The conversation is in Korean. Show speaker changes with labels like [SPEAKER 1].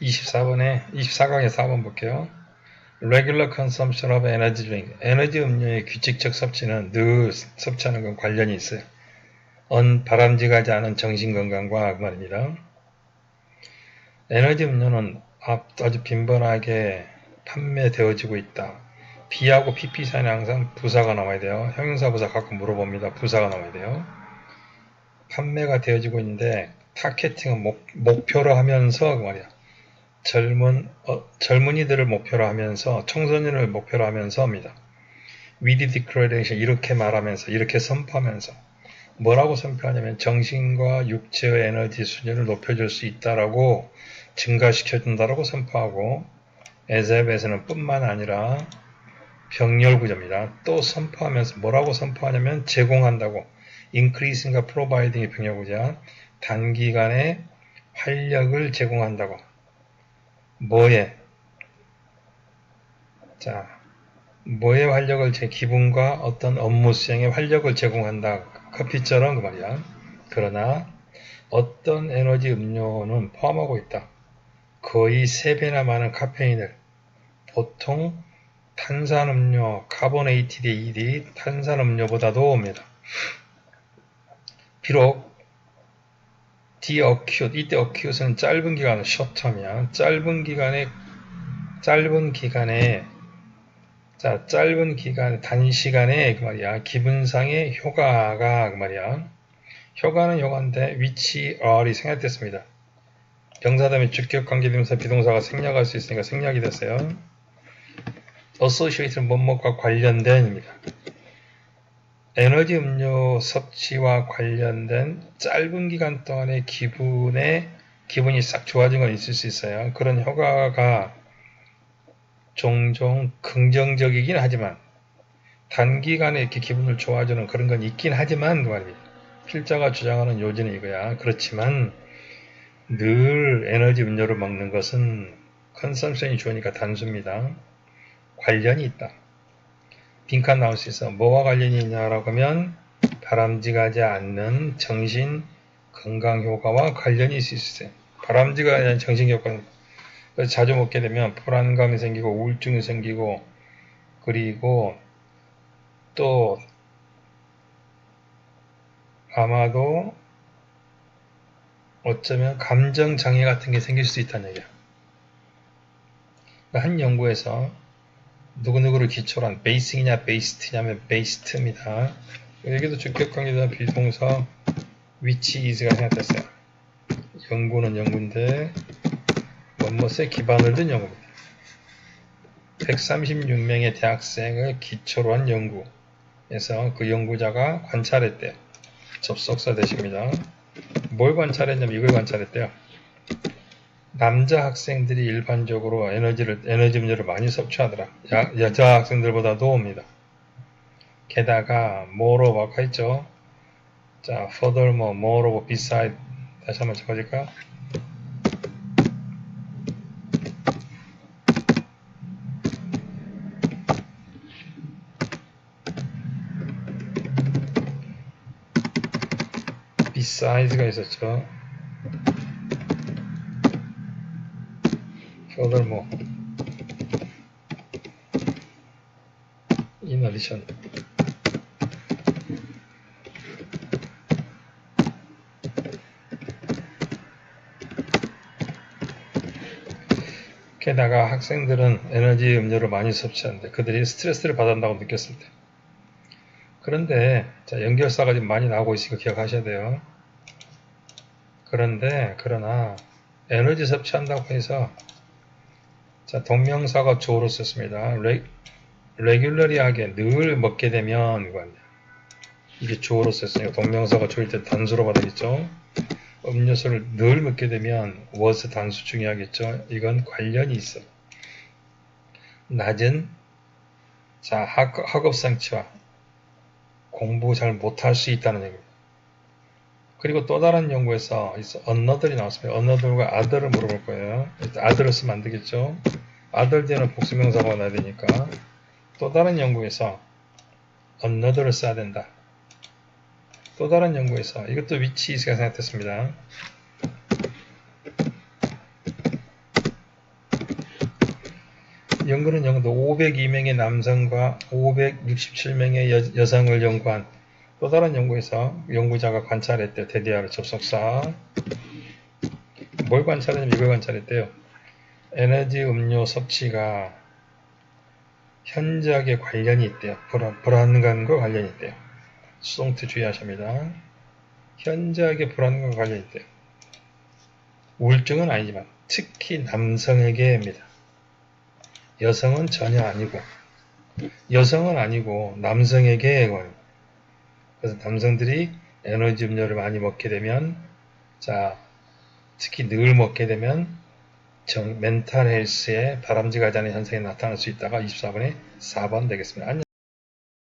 [SPEAKER 1] 24번에 24강에 4번 볼게요. Regular consumption of energy drink. 에너지 음료의 규칙적 섭취는 늘 섭취하는 건 관련이 있어요. 언 바람직하지 않은 정신 건강과 그 말입니다. 에너지 음료는 앞- 아주 빈번하게 판매되어지고 있다. B하고 PP 사이는 항상 부사가 나와야 돼요. 형용사 부사 가끔 물어봅니다. 부사가 나와야 돼요. 판매가 되어지고 있는데 타겟팅은 목, 목표로 하면서 그 말이야. 젊은 어, 젊은이들을 목표로 하면서 청소년을 목표로 하면서 합니다. 위디 디크레이션 이렇게 말하면서 이렇게 선포하면서 뭐라고 선포하냐면 정신과 육체의 에너지 수준을 높여줄 수 있다라고 증가시켜준다라고 선포하고 에ゼベ에서는 뿐만 아니라 병렬 구조입니다. 또 선포하면서 뭐라고 선포하냐면 제공한다고 increasing과 providing의 병렬 구조야. 단기간에 활력을 제공한다고 뭐에? 자 뭐에 활력을 제 기분과 어떤 업무 수행에 활력을 제공한다. 커피처럼 그 말이야. 그러나 어떤 에너지 음료는 포함하고 있다. 거의 3배나 많은 카페인을. 보통 탄산음료 카보네이티드 일이 탄산음료보다도 옵니다. 비록 디어큐트 이때 어큐트는 짧은 기간 short-term이야. 짧은 기간에 짧은 기간에 자 짧은 기간 단시간에 그 말이야. 기분상의 효과가 그 말이야. 효과는 효과인데 위치 어이 생략됐습니다. 병사 다음에 주격 관계대명사 비동사가 생략할 수 있으니까 생략이 됐어요. associated 뭐뭐과 관련된입니다 에너지 음료 섭취와 관련된 짧은 기간 동안의 기분에 기분이 싹 좋아진 건 있을 수 있어요. 그런 효과가 종종 긍정적이긴 하지만 단기간에 이렇게 기분을 좋아주는 그런 건 있긴 하지만 그 말입니다. 필자가 주장하는 요지는 이거야. 그렇지만 늘 에너지 음료를 먹는 것은 컨섬션이 좋으니까 단수입니다. 관련이 있다. 빈칸 나올 수 있어. 뭐와 관련이 있냐라고 하면 바람직하지 않는 정신 건강 효과와 관련이 있을 수 있어요. 바람직하지 않은 정신 효과는 자주 먹게 되면 불안감이 생기고 우울증이 생기고 그리고 또 아마도 어쩌면 감정 장애 같은 게 생길 수 있다는 얘기야. 한 연구에서 누구누구를 기초로 한 베이싱이냐 베이스트냐면 베이스트입니다. 여기도 주격관계자 비동사 위치 이즈가 생각됐어요. 연구는 연구인데 원못에 기반을 둔 연구입니다. 136명의 대학생을 기초로 한 연구에서 그 연구자가 관찰했대요. 접속사 되십니다. 뭘 관찰했냐면 이걸 관찰했대요. 남자 학생들이 일반적으로 에너지를, 에너지 음료를 많이 섭취하더라. 야- 여자 학생들보다도 옵니다. 게다가 moreover가 있죠. 자, furthermore, moreover, beside 다시 한번 적어줄까? beside가 있었죠. Furthermore in addition 게다가 학생들은 에너지 음료를 많이 섭취하는데 그들이 스트레스를 받는다고 느꼈을 때. 그런데 자 연결사가 지금 많이 나오고 있으니까 기억하셔야 돼요. 그런데 그러나 에너지 섭취한다고 해서 자, 동명사가 주어로 썼습니다. 레, 레귤러리하게 늘 먹게 되면 아니야. 이게 주어로 썼으니까 동명사가 주일 때 단수로 받아겠죠. 음료수를 늘 먹게 되면 was 단수 중요하겠죠. 이건 관련이 있어. 낮은 자 학, 학업 상치와 공부 잘 못할 수 있다는 얘기입니다. 그리고 또 다른 연구에서 another이 나왔습니다. another과 other를 물어볼 거예요. other를 쓰면 안 되겠죠. other 뒤에는 복수명사가 나야 되니까 또 다른 연구에서 another를 써야 된다. 또 다른 연구에서 이것도 위치 이스가 생각됐습니다. 연구는 연구도 502명의 남성과 567명의 여, 성을 연구한 또 다른 연구에서 연구자가 관찰했대요. 데디아르 접속사. 뭘 관찰했냐면 이걸 관찰했대요. 에너지 음료 섭취가 현저하게 관련이 있대요. 불안, 불안감과 관련이 있대요. 수동태 주의하십니다. 현저하게 불안감과 관련이 있대요. 우울증은 아니지만 특히 남성에게입니다. 여성은 전혀 아니고 여성은 아니고 남성에게. 그래서 남성들이 에너지 음료를 많이 먹게 되면 자 특히 늘 먹게 되면 정, 멘탈 헬스에 바람직하지 않은 현상이 나타날 수 있다가 24번에 4번 되겠습니다. 안녕.